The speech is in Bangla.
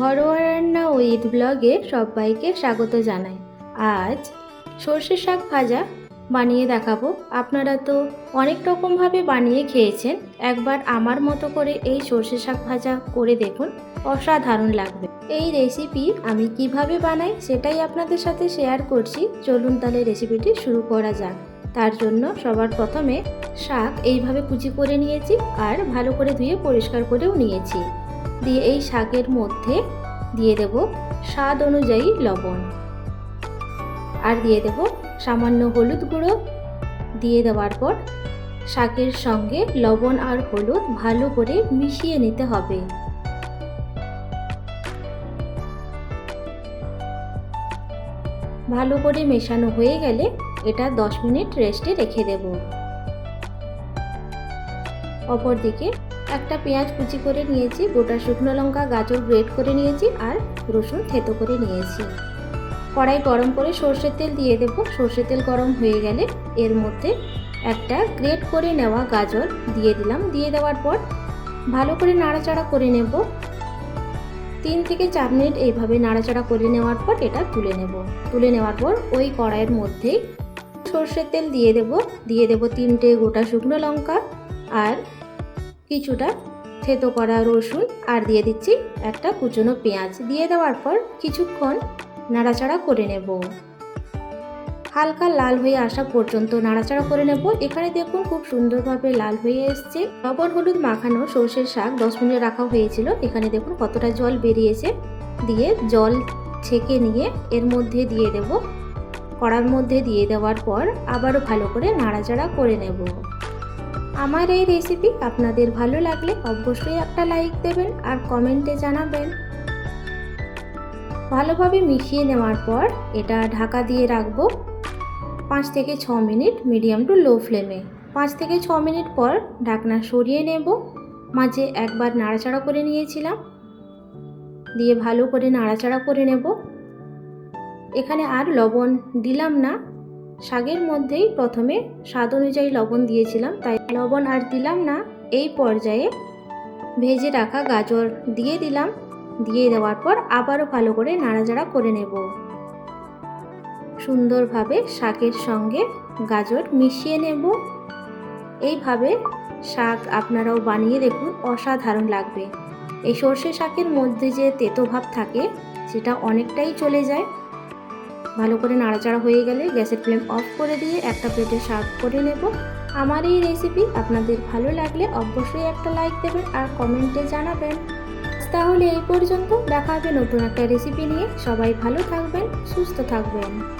ঘরোয়া রান্না উইথ ব্লগে সবাইকে স্বাগত জানাই। আজ সর্ষে শাক ভাজা বানিয়ে দেখাবো। আপনারা তো অনেক রকমভাবে বানিয়ে খেয়েছেন। একবার আমার মতো করে এই সর্ষে শাক ভাজা করে দেখুন, অসাধারণ লাগবে। এই রেসিপি আমি কীভাবে বানাই সেটাই আপনাদের সাথে শেয়ার করছি। চলুন তাহলে রেসিপিটি শুরু করা যাক। তার জন্য সবার প্রথমে শাক এইভাবে কুচি করে নিয়েছি আর ভালো করে ধুয়ে পরিষ্কার করেও নিয়েছি। দিয়ে এই শাকের মধ্যে দিয়ে দেব স্বাদ অনুযায়ী লবণ। আর দিয়ে দেব সামান্য হলুদ গুঁড়ো। দিয়ে দেওয়ার পর শাকের সঙ্গে লবণ আর হলুদ ভালো করে মিশিয়ে নিতে হবে। ভালো করে মেশানো হয়ে গেলে এটা 10 মিনিট রেস্টে রেখে দেব। অপরদিকে একটা পেঁয়াজ কুচি করে নিয়েছি, গোটা শুকনো লঙ্কা, গাজর গ্রেট করে নিয়েছি আর রসুন থেতো করে নিয়েছি। কড়াই গরম করে সর্ষের তেল দিয়ে দেবো। সর্ষের তেল গরম হয়ে গেলে এর মধ্যে একটা গ্রেট করে নেওয়া গাজর দিয়ে দিলাম। দিয়ে দেওয়ার পর ভালো করে নাড়াচাড়া করে নেব। তিন থেকে চার মিনিট এইভাবে নাড়াচাড়া করে নেওয়ার পর এটা তুলে নেব। তুলে নেওয়ার পর ওই কড়াইয়ের মধ্যেই সর্ষের তেল দিয়ে দেব। দিয়ে দেব তিনটে গোটা শুকনো লঙ্কা আর কিছুটা থেতো করা রসুন আর দিয়ে দিচ্ছি একটা কুচনো পেঁয়াজ। দিয়ে দেওয়ার পর কিছুক্ষণ নাড়াচাড়া করে নেব। হালকা লাল হয়ে আসা পর্যন্ত নাড়াচাড়া করে নেব। এখানে দেখুন খুব সুন্দরভাবে লাল হয়ে এসছে। লবণ, হলুদ মাখানো সর্ষের শাক দশ মিনিট রাখা হয়েছিল। এখানে দেখুন কতটা জল বেরিয়েছে। দিয়ে জল ছেঁকে নিয়ে এর মধ্যে দিয়ে দেব। কড়ার মধ্যে দিয়ে দেওয়ার পর আবারও ভালো করে নাড়াচাড়া করে নেব। আমার এই রেসিপি আপনাদের ভালো লাগলে অবশ্যই একটা লাইক দেবেন আর কমেন্টে জানাবেন। ভালোভাবে মিশিয়ে নেওয়ার পর এটা ঢাকা দিয়ে রাখব পাঁচ থেকে ছ মিনিট মিডিয়াম টু লো ফ্লেমে পাঁচ থেকে ছ মিনিট পর ঢাকনা সরিয়ে নেব। মাঝে একবার নাড়াচাড়া করে নিয়েছিলাম। দিয়ে ভালো করে নাড়াচাড়া করে নেব। এখানে আর লবণ দিলাম না। শাকের মধ্যেই প্রথমে স্বাদ অনুযায়ী লবণ দিয়েছিলাম, তাই লবণ আর দিলাম না। এই পর্যায়ে ভেজে রাখা গাজর দিয়ে দিলাম। দিয়ে দেওয়ার পর আবারও ভালো করে নাড়াচাড়া করে নেব। সুন্দরভাবে শাকের সঙ্গে গাজর মিশিয়ে নেব। এইভাবে শাক আপনারাও বানিয়ে দেখুন, অসাধারণ লাগবে। এই সর্ষে শাকের মধ্যে যে তেতো ভাব থাকে, সেটা অনেকটাই চলে যায়। ভালো করে নাড়াচাড়া হয়ে গেলে গ্যাসের ফ্লেম অফ করে দিয়ে একটা প্লেটে সার্ভ করে নেব। আমার এই রেসিপি আপনাদের ভালো লাগলে অবশ্যই একটা লাইক দেবেন আর কমেন্টে জানাবেন। তাহলে এই পর্যন্ত দেখা হবে নতুন একটা রেসিপি নিয়ে। সবাই ভালো থাকবেন, সুস্থ থাকবেন।